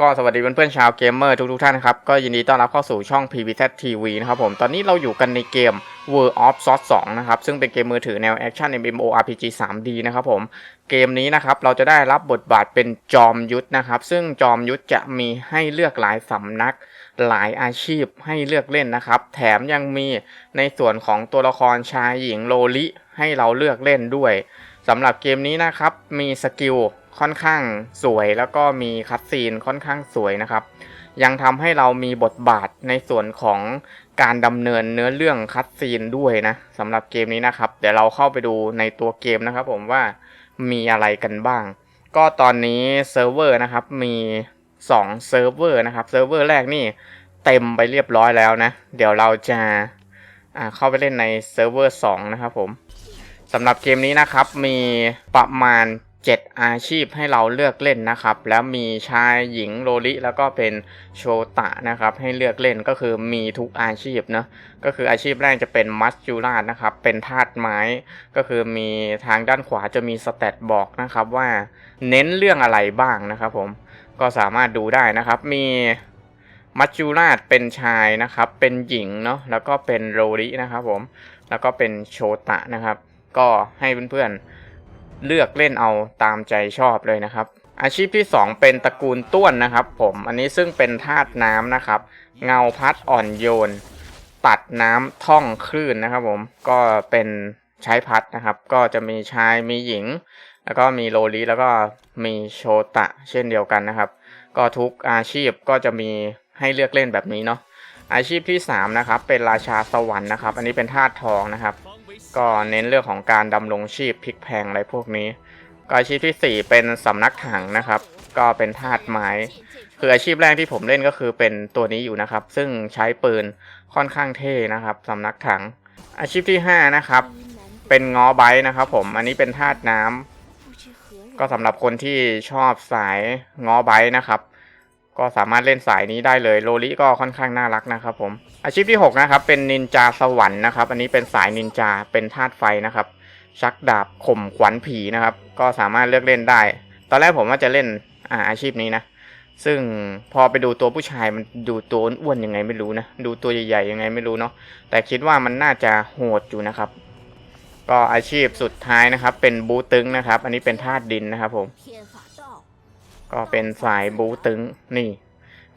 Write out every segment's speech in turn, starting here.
ก็สวัสดีเพื่อนๆชาวเกมเมอร์ทุกๆท่านนะครับ ก็ยินดีต้อนรับเข้าสู่ช่อง PVZ TV นะครับผม ตอนนี้เราอยู่กันในเกม World of s o r t 2นะครับ ซึ่งเป็นเกมมือถือแนวแอคชั่น MMORPG 3D นะครับผม เกมนี้นะครับ เราจะได้รับบทบาทเป็นจอมยุทธนะครับ ซึ่งจอมยุทธจะมีให้เลือกหลายสำนัก หลายอาชีพให้เลือกเล่นนะครับ แถมยังมีในส่วนของตัวละครชายหญิงโลลิให้เราเลือกเล่นด้วย สำหรับเกมนี้นะครับมีสกิลค่อนข้างสวย แล้วก็มีคัตซีนค่อนข้างสวยนะครับ ยังทำให้เรามีบทบาทในส่วนของการดำเนินเนื้อเรื่องคัตซีนด้วยนะสำหรับเกมนี้นะครับ เดี๋ยวเราเข้าไปดูในตัวเกมนะครับ ผมว่ามีอะไรกันบ้าง ก็ตอนนี้เซิร์ฟเวอร์นะครับมี2เซิร์ฟเวอร์นะครับเซิร์ฟเวอร์แรกนี่เต็มไปเรียบร้อยแล้วนะ เดี๋ยวเราจะเข้าไปเล่นในเซิร์ฟเวอร์2นะครับผม สำหรับเกมนี้นะครับมีประมาณ 7 อาชีพให้เราเลือกเล่นนะครับ แล้วมีชายหญิงโลลิแล้วก็เป็นโชตะนะครับ ให้เลือกเล่นก็คือมีทุกอาชีพเนะก็คืออาชีพแรกจะเป็นมัสจูราดนะครับ เป็นธาตุไม้ ก็คือมีทางด้านขวาจะมีสเตตบอกนะครับว่าเน้นเรื่องอะไรบ้างนะครับผมก็สามารถดูได้นะครับมีมัจจูราชเป็นชายนะครับ เป็นหญิงเนาะ แล้วก็เป็นโรรินะครับผม แล้วก็เป็นโชตะนะครับ ก็ให้เพื่อนๆเลือกเล่นเอาตามใจชอบเลยนะครับ อาชีพที่ 2 เป็นตระกูลต้วนนะครับ ผมอันนี้ซึ่งเป็นธาตุน้ำนะครับ เงาพัดอ่อนโยน ตัดน้ำท่องคลื่นนะครับ ผมก็เป็นใช้พัดนะครับ ก็จะมีชายมีหญิง แล้วก็มีโลลิแล้วก็มีโชตะ เช่นเดียวกันนะครับ ก็ทุกอาชีพก็จะมีให้เลือกเล่นแบบนี้เนาะอาชีพที่3นะครับเป็นราชาสวรรค์นะครับ อันนี้เป็นธาตุทองนะครับ ก็เน้นเรื่องของการดำรงชีพพลิกแพงอะไรพวกนี้ ก็อาชีพที่ 4 เป็นสำนักถังนะครับ ก็เป็นธาตุไม้ คืออาชีพแรกที่ผมเล่นก็คือเป็นตัวนี้อยู่นะครับ ซึ่งใช้ปืนค่อนข้างเท่นะครับสำนักถัง อาชีพที่ 5 นะครับ เป็นงอไบต์นะครับ ผมอันนี้เป็นธาตุน้ำก็สำหรับคนที่ชอบสายงอไบต์นะครับ ก็สามารถเล่นสายนี้ได้เลยโลลิก็ค่อนข้างน่ารักนะครับผมอาชีพที่ 6 นะครับ เป็นนินจาสวรรค์นะครับ อันนี้เป็นสายนินจาเป็นธาตุไฟนะครับ ชักดาบข่มขวัญผีนะครับ ก็สามารถเลือกเล่นได้ ตอนแรกผมว่าจะเล่นอาอาชีพนี้นะ ซึ่งพอไปดูตัวผู้ชายมันดูตัวอ้วนยังไงไม่รู้นะ ดูตัวใหญ่ๆยังไงไม่รู้เนาะแต่คิดว่ามันน่าจะโหดอยู่นะครับ ก็อาชีพสุดท้ายนะครับ เป็นบูตึงนะครับ อันนี้เป็นธาตุดินนะครับผม ก็เป็นสายบูตึงนี่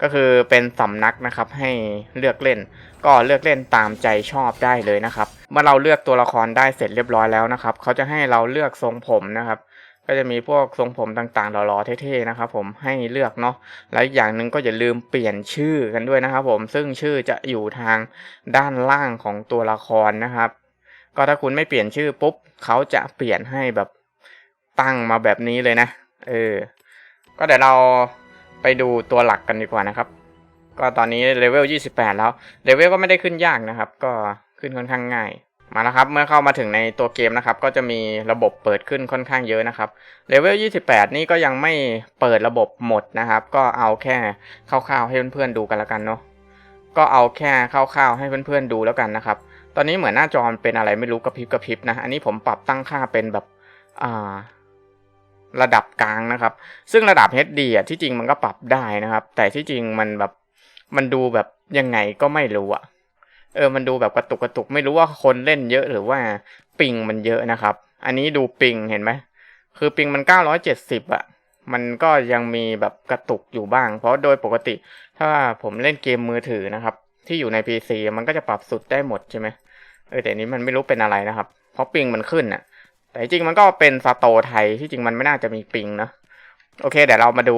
ก็คือเป็นสำนักนะครับให้เลือกเล่น ก็เลือกเล่นตามใจชอบได้เลยนะครับ เมื่อเราเลือกตัวละครได้เสร็จเรียบร้อยแล้วนะครับเขาจะให้เราเลือกทรงผมนะครับก็จะมีพวกทรงผมต่างๆหล่อๆเท่ๆนะครับผมให้เลือกเนาะและอีกอย่างหนึ่งก็อย่าลืมเปลี่ยนชื่อกันด้วยนะครับผมซึ่งชื่อจะอยู่ทางด้านล่างของตัวละครนะครับ ก็ถ้าคุณไม่เปลี่ยนชื่อปุ๊บเขาจะเปลี่ยนให้แบบตั้งมาแบบนี้เลยนะ เออ ก็เดี๋ยวเราไปดูตัวหลักกันดีกว่านะครับ ก็ตอนนี้เลเวล 28 แล้ว เลเวลก็ไม่ได้ขึ้นยากนะครับ ก็ขึ้นค่อนข้างง่าย มาแล้วครับ เมื่อเข้ามาถึงในตัวเกมนะครับ ก็จะมีระบบเปิดขึ้นค่อนข้างเยอะนะครับ เลเวล 28 นี่ก็ยังไม่เปิดระบบหมดนะครับ ก็เอาแค่คร่าวๆให้เพื่อนๆดูกันล้วกันเนาะ ก็เอาแค่คร่าวๆให้เพื่อนๆดูแล้วกันนะครับ ตอนนี้เหมือนหน้าจอมันเป็นอะไรไม่รู้กระพริบกระพริบนะ อันนี้ผมปรับตั้งค่าเป็นแบบอ่า ระดับกลางนะครับ ซึ่งระดับ HD อะที่จริงมันก็ปรับได้นะครับ แต่ที่จริงมันแบบมันดูแบบยังไงก็ไม่รู้อะเออมันดูแบบกระตุกกระตุกไม่รู้ว่าคนเล่นเยอะหรือว่าปิงมันเยอะนะครับ อันนี้ดูปิงเห็นไหมคือปิงมัน 970อะมันก็ยังมีแบบกระตุกอยู่บ้าง เพราะโดยปกติ ถ้าผมเล่นเกมมือถือนะครับ ที่อยู่ใน PC มันก็จะปรับสุดได้หมดใช่ไหมเออแต่นี้มันไม่รู้เป็นอะไรนะครับ เพราะปิงมันขึ้นอะ แต่จริงมันก็เป็นสโตไทยที่จริงมันไม่น่าจะมีปิงนะโอเคเดี๋ยวเรามาดู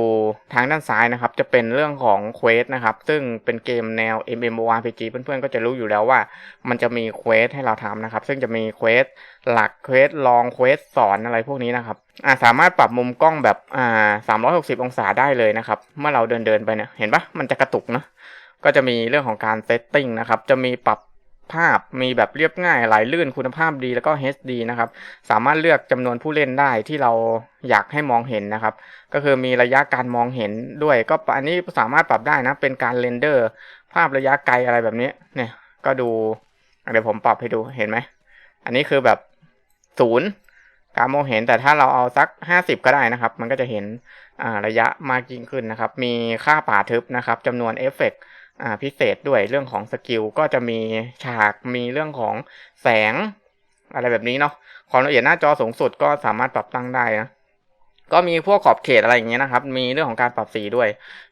ทางด้านซ้ายนะครับ จะเป็นเรื่องของเควสนะครับ ซึ่งเป็นเกมแนว MMORPG เพื่อนๆก็จะรู้อยู่แล้วว่า มันจะมีเควสให้เราทำนะครับ ซึ่งจะมีเควสหลักเควสลองเควสสอนอะไรพวกนี้นะครับอ่าสามารถปรับมุมกล้องแบบอ่า360 องศาได้เลยนะครับ เมื่อเราเดินเดินไปเนี่ยเห็นปะมันจะกระตุกนะก็จะมีเรื่องของการเซตติ้งนะครับ จะมีปรับ ภาพมีแบบเรียบง่ายไหลลื่นคุณภาพดีแล้วก็ HD นะครับ สามารถเลือกจำนวนผู้เล่นได้ที่เราอยากให้มองเห็นนะครับ ก็คือมีระยะการมองเห็นด้วย ก็อันนี้สามารถปรับได้นะ เป็นการเรนเดอร์ ภาพระยะไกลอะไรแบบนี้เนี่ยก็ดูเดี๋ยวผมปรับให้ดูเห็นไหม อันนี้คือแบบศูนย์การมองเห็นแต่ถ้าเราเอาสัก 50 ก็ได้นะครับ มันก็จะเห็นระยะมากยิ่งขึ้นนะครับ มีค่าป่าทึบนะครับจำนวนเอฟเฟกต์ พิเศษด้วยเรื่องของสกิลก็จะมีฉากมีเรื่องของแสง อะไรแบบนี้เนาะความละเอียดหน้าจอสูงสุดก็สามารถปรับตั้งได้นะก็มีพวกขอบเขตอะไรอย่างเงี้ยนะครับ มีเรื่องของการปรับสีด้วย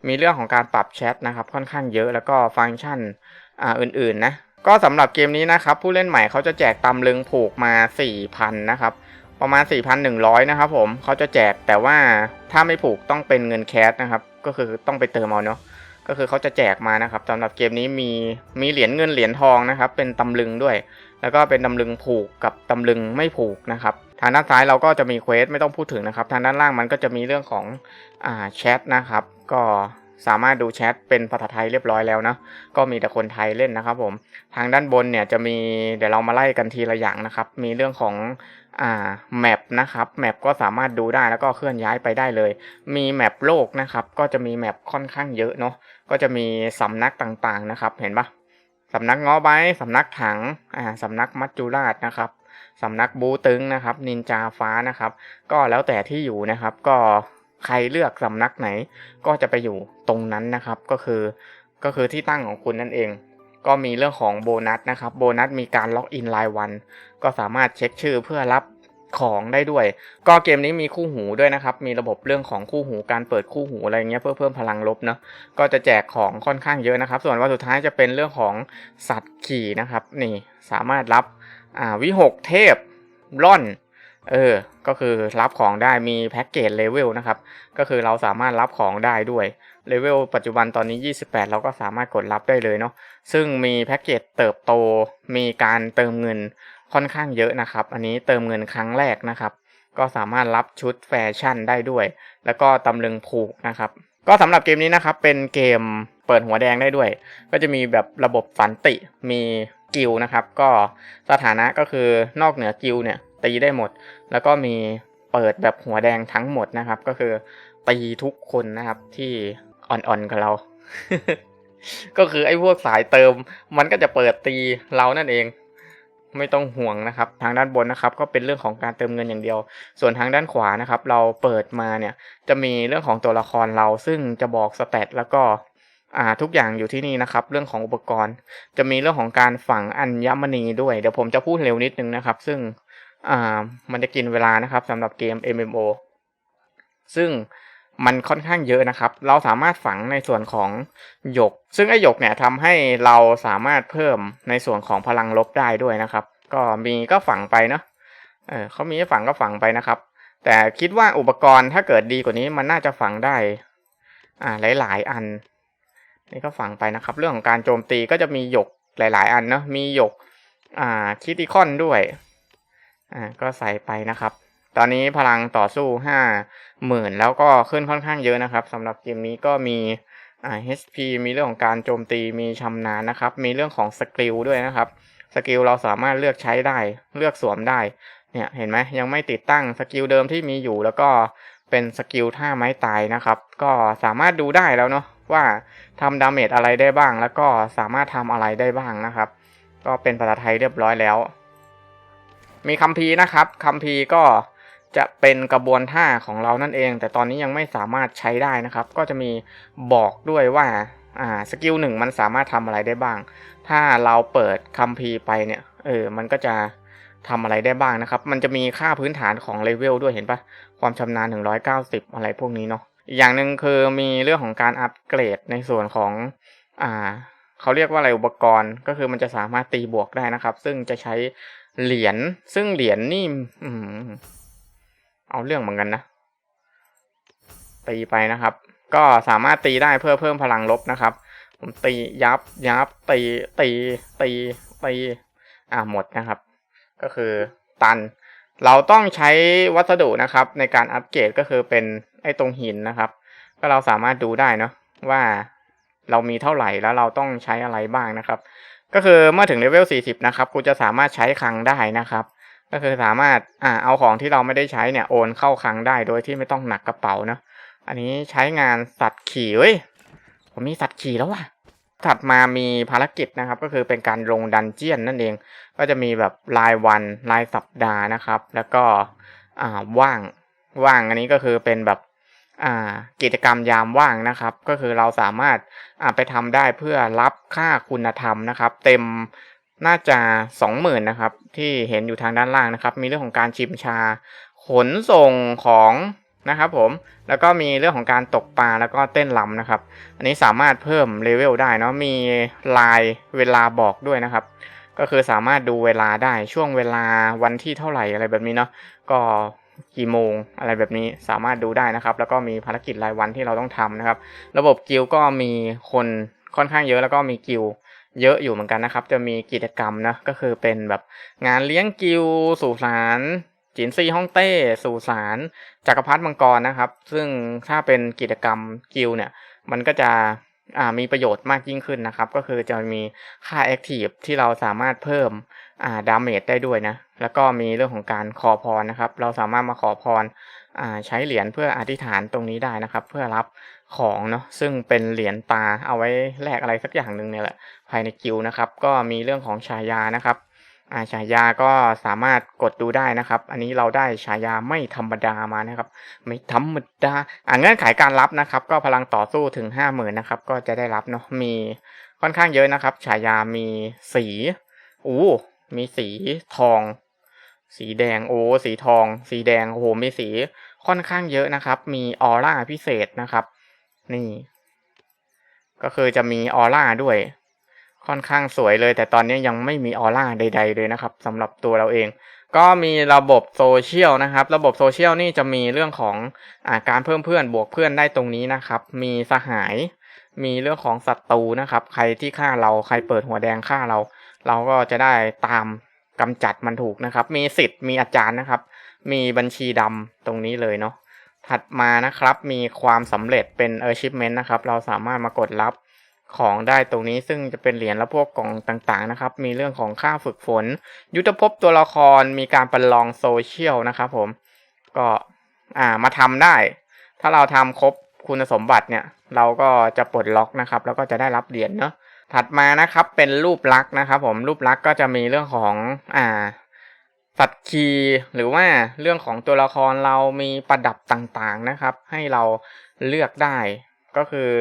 มีเรื่องของการปรับแชทนะครับ ค่อนข้างเยอะแล้วก็ฟังก์ชันอ่าอื่นๆนะ ก็สำหรับเกมนี้นะครับ ผู้เล่นใหม่เขาจะแจกตำลึงผูกมา 4,000 นะครับ ประมาณ 4,100 นะครับผมเขาจะแจกแต่ว่าถ้าไม่ผูกต้องเป็นเงินแคสนะครับ ก็คือต้องไปเติมเอาเนาะ ก็คือเขาจะแจกมานะครับสำหรับเกมนี้มีมีเหรียญเงินเหรียญทองนะครับ เป็นตำลึงด้วย แล้วก็เป็นตำลึงผูกกับตำลึงไม่ผูกนะครับ ทางด้านซ้ายเราก็จะมีเควสไม่ต้องพูดถึงนะครับ ทางด้านล่างมันก็จะมีเรื่องของอ่าแชทนะครับ ก็สามารถดูแชทเป็นภาษาไทยเรียบร้อยแล้วนะ ก็มีแต่คนไทยเล่นนะครับผม ทางด้านบนเนี่ยจะมีเดี๋ยวเรามาไล่กันทีละอย่างนะครับ มีเรื่องของอ่าแมปนะครับแมปก็สามารถดูได้แล้วก็เคลื่อนย้ายไปได้เลย มีแมปโลกนะครับ ก็จะมีแมปค่อนข้างเยอะเนาะ ก็จะมีสำนักต่างๆนะครับ เห็นปะสำนักง้อไบสำนักถังอ่าสำนักมัจจุราชนะครับสำนักบูตึงนะครับ นินจาฟ้านะครับ ก็แล้วแต่ที่อยู่นะครับ ก็ใครเลือกสำนักไหน ก็จะไปอยู่ตรงนั้นนะครับ ก็คือก็คือที่ตั้งของคุณนั่นเอง ก็มีเรื่องของโบนัสนะครับ โบนัสมีการล็อกอินรายวัน ก็สามารถเช็คชื่อเพื่อรับ ของได้ด้วย ก็เกมนี้มีคู่หูด้วยนะครับ มีระบบเรื่องของคู่หูการเปิดคู่หูอะไรเงี้ยเพื่อเพิ่มพลังลบเนาะก็จะแจกของค่อนข้างเยอะนะครับ ส่วนวันสุดท้ายจะเป็นเรื่องของสัตว์ขี่นะครับ นี่สามารถรับอ่าวิหกเทพร่อนเออ ก็คือรับของได้มีแพ็กเกจเลเวลนะครับ ก็คือเราสามารถรับของได้ด้วย เลเวลปัจจุบันตอนนี้ 28 เราก็สามารถกดรับได้เลยเนาะ ซึ่งมีแพ็กเกจเติบโต มีการเติมเงิน ค่อนข้างเยอะนะครับ อันนี้เติมเงินครั้งแรกนะครับ ก็สามารถรับชุดแฟชั่นได้ด้วย แล้วก็ตำลึงผูกนะครับ ก็สำหรับเกมนี้นะครับ เป็นเกมเปิดหัวแดงได้ด้วย ก็จะมีแบบระบบสันติ มีกิลนะครับ ก็สถานะก็คือนอกเหนือกิลเนี่ยตีได้หมด แล้วก็มีเปิดแบบหัวแดงทั้งหมดนะครับ ก็คือตีทุกคนนะครับที่อ่อนๆกับเรา ก็คือไอ้พวกสายเติม มันก็จะเปิดตีเรานั่นเอง ไม่ต้องห่วงนะครับ ทางด้านบนนะครับ ก็เป็นเรื่องของการเติมเงินอย่างเดียว ส่วนทางด้านขวานะครับ เราเปิดมาเนี่ยจะมีเรื่องของตัวละครเราซึ่งจะบอกสเตตแล้วก็อ่าทุกอย่างอยู่ที่นี่นะครับ เรื่องของอุปกรณ์ จะมีเรื่องของการฝังอัญมณีด้วย เดี๋ยวผมจะพูดเร็วนิดนึงนะครับ ซึ่งอ่ามันจะกินเวลานะครับสำหรับเกม MMO ซึ่ง มันค่อนข้างเยอะนะครับ เราสามารถฝังในส่วนของหยก ซึ่งไอหยกเนี่ยทำให้เราสามารถเพิ่มในส่วนของพลังลบได้ด้วยนะครับ ก็มีก็ฝังไปเนาะเออเขามีให้ฝังก็ฝังไปนะครับ แต่คิดว่าอุปกรณ์ถ้าเกิดดีกว่านี้มันน่าจะฝังได้ อ่าหลาย ๆ อัน นี่ก็ฝังไปนะครับ เรื่องของการโจมตีก็จะมีหยกหลาย ๆ อันเนาะมีหยก อ่าคิติคอนด้วย อ่าก็ใส่ไปนะครับ ตอนนี้พลังต่อสู้ห้าหมื่นแล้วก็ขึ้นค่อนข้างเยอะนะครับสำหรับเกมนี้ก็มีอ่า HP มีเรื่องของการโจมตีมีชำนาญนะครับ มีเรื่องของสกิลด้วยนะครับ สกิลเราสามารถเลือกใช้ได้ เลือกสวมได้ เนี่ยเห็นไหมยังไม่ติดตั้งสกิลเดิมที่มีอยู่แล้วก็เป็นสกิลท่าไม้ตายนะครับ ก็สามารถดูได้แล้วเนาะว่าทำดาเมจอะไรได้บ้าง แล้วก็สามารถทำอะไรได้บ้างนะครับ ก็เป็นภาษาไทยเรียบร้อยแล้ว มีคัมภีร์นะครับคัมภีร์ก็ จะเป็นกระบวนท่าของเรานั่นเอง แต่ตอนนี้ยังไม่สามารถใช้ได้นะครับ ก็จะมีบอกด้วยว่าอ่าสกิลหนึ่งมันสามารถทำอะไรได้บ้าง ถ้าเราเปิดคัมภีร์ไปเนี่ยเออมันก็จะทำอะไรได้บ้างนะครับ มันจะมีค่าพื้นฐานของเลเวลด้วยเห็นปะความชำนาญ 190 อะไรพวกนี้เนาะอีกอย่างหนึ่งคือมีเรื่องของการอัปเกรดในส่วนของอ่าเขาเรียกว่าอะไรอุปกรณ์ ก็คือมันจะสามารถตีบวกได้นะครับ ซึ่งจะใช้เหรียญซึ่งเหรียญนี่อืม เอาเรื่องเหมือนกันนะ ตีไปนะครับ ก็สามารถตีได้เพื่อเพิ่มพลังลบนะครับ ผมตียับยับตีตีตีตีอ่าหมดนะครับ ก็คือตัน เราต้องใช้วัสดุนะครับ ในการอัปเกรดก็คือเป็นไอ้ตรงหินนะครับ ก็เราสามารถดูได้เนาะว่าเรามีเท่าไหร่แล้วเราต้องใช้อะไรบ้างนะครับ ก็คือเมื่อถึงเลเวล40 นะครับกูจะสามารถใช้คลังได้นะครับ ก็คือสามารถอ่าเอาของที่เราไม่ได้ใช้เนี่ยโอนเข้าคลังได้โดยที่ไม่ต้องหนักกระเป๋านะอันนี้ใช้งานสัตว์ขี่เว้ยผมมีสัตว์ขี่แล้วว่ะถัดมามีภารกิจนะครับ ก็คือเป็นการลงดันเจียนนั่นเอง ก็จะมีแบบรายวันรายสัปดาห์นะครับ แล้วก็อ่าว่างว่างอันนี้ก็คือเป็นแบบอ่ากิจกรรมยามว่างนะครับ ก็คือเราสามารถอ่าไปทำได้เพื่อรับค่าคุณธรรมนะครับ เต็ม น่าจะสองหมื่นนะครับ ที่เห็นอยู่ทางด้านล่างนะครับ มีเรื่องของการชิมชา ขนส่งของนะครับผม แล้วก็มีเรื่องของการตกปลาแล้วก็เต้นรำนะครับ อันนี้สามารถเพิ่มเลเวลได้เนาะ มีลายเวลาบอกด้วยนะครับ ก็คือสามารถดูเวลาได้ช่วงเวลาวันที่เท่าไหร่อะไรแบบนี้เนาะ ก็กี่โมงอะไรแบบนี้สามารถดูได้นะครับ แล้วก็มีภารกิจรายวันที่เราต้องทำนะครับ ระบบกิลก็มีคนค่อนข้างเยอะแล้วก็มีกิล เยอะอยู่เหมือนกันนะครับ จะมีกิจกรรมนะก็คือเป็นแบบงานเลี้ยงกิลสู่สารจินซีฮ่องเต้สู่สารจักรพรรดิมังกรนะครับ ซึ่งถ้าเป็นกิจกรรมกิลเนี่ย มันก็จะมีประโยชน์มากยิ่งขึ้นนะครับ ก็คือจะมีค่าแอคทีฟที่เราสามารถเพิ่มอ่าดาเมจได้ด้วยนะ แล้วก็มีเรื่องของการขอพรนะครับ เราสามารถมาขอพร ใช้เหรียญเพื่ออธิษฐานตรงนี้ได้นะครับ เพื่อรับของเนาะซึ่งเป็นเหรียญตาเอาไว้แลกอะไรสักอย่างหนึ่งเนี่ยแหละ ภายในกิลด์นะครับ ก็มีเรื่องของฉายานะครับอาฉายาก็สามารถกดดูได้นะครับ อันนี้เราได้ฉายาไม่ธรรมดามานะครับ ไม่ธรรมดา อ่าเงื่อนไขการรับนะครับ ก็พลังต่อสู้ถึงห้าหมื่นนะครับ ก็จะได้รับเนาะ มีค่อนข้างเยอะนะครับ ฉายามีสี อู้ มีสีทอง สีแดง โอ้ สีทอง สีแดง โอ้โห มีสี ค่อนข้างเยอะนะครับ มีออร่าพิเศษนะครับ นี่ ก็คือจะมีออร่าด้วย ค่อนข้างสวยเลย แต่ตอนนี้ยังไม่มีออร่าใด ๆ เลยนะครับสำหรับตัวเราเอง ก็มีระบบโซเชียลนะครับ ระบบโซเชียลนี่จะมีเรื่องของอาการเพิ่มเพื่อนบวกเพื่อนได้ตรงนี้นะครับ มีสหาย มีเรื่องของศัตรูนะครับ ใครที่ฆ่าเราใครเปิดหัวแดงฆ่าเรา เราก็จะได้ตามกำจัดมันถูกนะครับ มีสิทธิ์มีอาจารย์นะครับ มีบัญชีดำตรงนี้เลยเนาะถัดมานะครับมีความสำเร็จเป็น achievement นะครับ เราสามารถมากดรับของได้ตรงนี้ซึ่งจะเป็นเหรียญและพวกกล่องต่างๆนะครับ มีเรื่องของค่าฝึกฝน ยุทธภพตัวละครมีการประลองโซเชียลนะครับผมก็อ่ามาทำได้ ถ้าเราทำครบคุณสมบัติเนี่ย เราก็จะปลดล็อกนะครับ แล้วก็จะได้รับเหรียญเนาะถัดมานะครับเป็นรูปลักษณ์นะครับ ผมรูปลักษณ์ก็จะมีเรื่องของอ่า ตว์คีย์หรือว่าเรื่องของตัวละครเรามีประดับต่างๆนะครับ ให้เราเลือกได้ก็คือ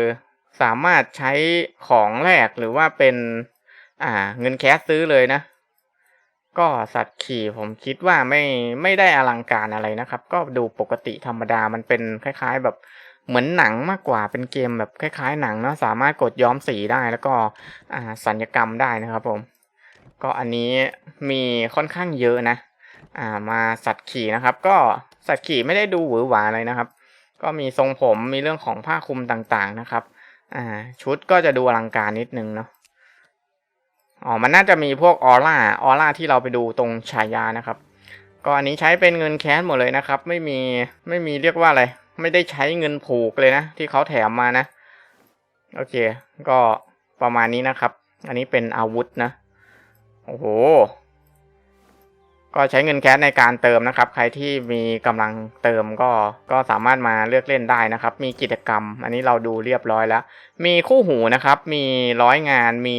สามารถใช้ของแลกหรือว่าเป็นอ่าเงินแคสซื้อเลยนะ ก็สัตว์ขี่ผมคิดว่าไม่ไม่ได้อลังการอะไรนะครับ ก็ดูปกติธรรมดามันเป็นคล้าย ๆ แบบเหมือนหนังมากกว่าเป็นเกมแบบคล้าย ๆ หนังเนาะสามารถกดย้อมสีได้แล้วก็อ่าสัญญกรรมได้นะครับผม ก็อันนี้มีค่อนข้างเยอะนะ อ่ามาสัตว์ขี่นะครับ ก็สัตว์ขี่ไม่ได้ดูหวือหวาอะไรนะครับ ก็มีทรงผมมีเรื่องของผ้าคลุมต่างๆนะครับ อ่า ชุดก็จะดูอลังการนิดนึงเนาะอ๋อมันน่าจะมีพวกออร่าออร่าที่เราไปดูตรงฉายานะครับ ก็อันนี้ใช้เป็นเงินแคสหมดเลยนะครับ ไม่มีไม่มีเรียกว่าอะไร ไม่ได้ใช้เงินผูกเลยนะ ที่เขาแถมมานะ โอเค ก็ประมาณนี้นะครับ อันนี้เป็นอาวุธนะ โอ้โห ก็ใช้เงินแคสในการเติมนะครับ ใครที่มีกำลังเติมก็ก็สามารถมาเลือกเล่นได้นะครับ มีกิจกรรม อันนี้เราดูเรียบร้อยแล้ว มีคู่หูนะครับ มีร้อยงาน มี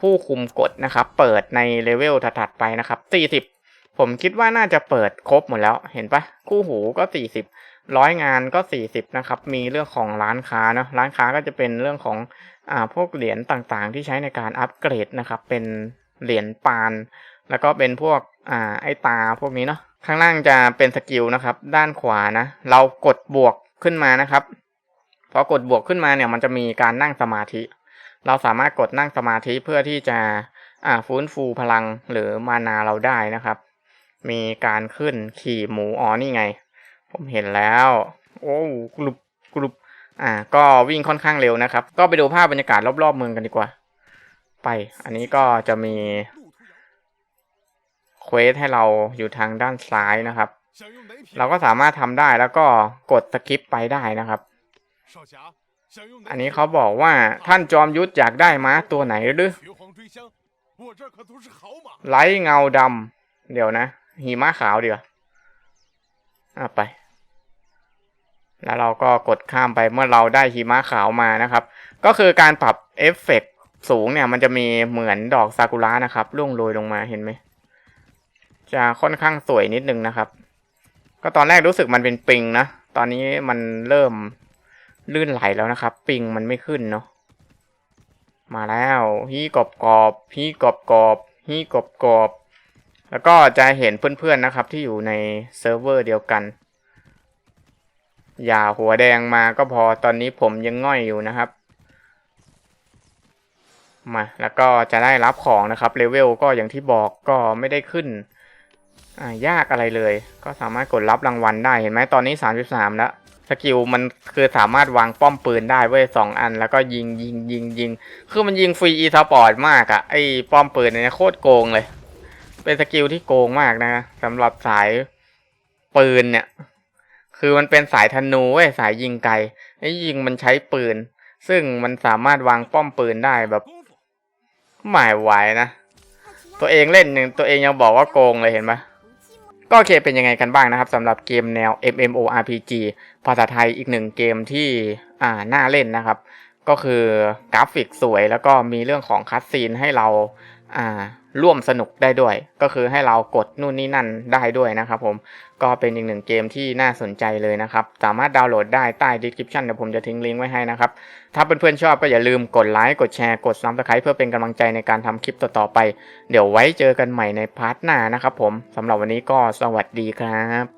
ผู้คุมกฎนะครับ เปิดในเลเวลถัดไปนะครับ 40 ผมคิดว่าน่าจะเปิดครบหมดแล้ว เห็นปะคู่หูก็ 40 ร้อยงานก็ 40 นะครับ มีเรื่องของร้านค้านะร้านค้าก็จะเป็นเรื่องของอ่าพวกเหรียญต่างๆ ที่ใช้ในการอัปเกรดนะครับ เป็นเหรียญปาน แล้วก็เป็นพวกอ่าไอตาพวกนี้เนาะข้างล่างจะเป็นสกิลนะครับ ด้านขวานะ เรากดบวกขึ้นมานะครับพอกดบวกขึ้นมาเนี่ยมันจะมีการนั่งสมาธิ เราสามารถกดนั่งสมาธิเพื่อที่จะอ่าฟื้นฟูพลังหรือมานาเราได้นะครับ มีการขึ้นขี่หมูอ๋อนี่ไง ผมเห็นแล้ว โอ้กรุบกรุบอ่า ก็วิ่งค่อนข้างเร็วนะครับ ก็ไปดูภาพบรรยากาศรอบๆเมืองกันดีกว่า ไป อันนี้ก็จะมี เควสให้เราอยู่ทางด้านซ้ายนะครับ เราก็สามารถทำได้แล้วก็กดสกิปไปได้นะครับ อันนี้เขาบอกว่าท่านจอมยุทธอยากได้ม้าตัวไหนหรือไร้เงาดำเดี๋ยวนะ หิมะขาวเดี๋ยวอะไป แล้วเราก็กดข้ามไปเมื่อเราได้หิมะขาวมานะครับ ก็คือการปรับเอฟเฟกต์สูงเนี่ยมันจะมีเหมือนดอกซากุระนะครับร่วงโรยลงมาเห็นไหม จะค่อนข้างสวยนิดนึงนะครับ ก็ตอนแรกรู้สึกมันเป็นปิงนะ ตอนนี้มันเริ่มลื่นไหลแล้วนะครับ ปิงมันไม่ขึ้นเนาะ มาแล้วฮีกรอบกรอบฮีกรอบกรอบฮีกรอบกรอบ แล้วก็จะเห็นเพื่อนๆนะครับ ที่อยู่ในเซิร์ฟเวอร์เดียวกัน อย่าหัวแดงมาก็พอ ตอนนี้ผมยังง่อยอยู่นะครับมาแล้วก็จะได้รับของนะครับเลเวลก็อย่างที่บอกก็ไม่ได้ขึ้น ยากอะไรเลย ก็สามารถกดรับรางวัลได้เห็นไหมตอนนี้ 33 แล้วสกิลมันคือสามารถวางป้อมปืนได้เว้ยสองอัน แล้วก็ยิงยิงยิงยิงคือมันยิงฟรีอีสปอร์ตมากอะไอป้อมปืนเนี่ยโคตรโกงเลย เป็นสกิลที่โกงมากนะสำหรับสายปืนเนี่ย คือมันเป็นสายธนูเว้ยสายยิงไกลไอ้ยิงมันใช้ปืน ซึ่งมันสามารถวางป้อมปืนได้แบบหมายไหวนะตัวเองเล่นหนึ่งตัวเองยังบอกว่าโกงเลยเห็นไหม ก็โอเคเป็นยังไงกันบ้างนะครับสำหรับเกมแนว MMORPG ภาษาไทยอีกหนึ่งเกมที่อ่าน่าเล่นนะครับ ก็คือกราฟิกสวยแล้วก็มีเรื่องของคัดซีนให้เรา อ่าร่วมสนุกได้ด้วย ก็คือให้เรากดนู่นนี่นั่นได้ด้วยนะครับผมก็เป็นอีกหนึ่งเกมที่น่าสนใจเลยนะครับ สามารถดาวน์โหลดได้ใต้ description เดี๋ยวผมจะทิ้งลิงก์ไว้ให้นะครับ ถ้าเพื่อนๆชอบก็อย่าลืมกดไลค์กดแชร์กด subscribe เพื่อเป็นกำลังใจในการทำคลิปต่อๆไป เดี๋ยวไว้เจอกันใหม่ในพาร์ทหน้านะครับผมสำหรับวันนี้ก็สวัสดีครับ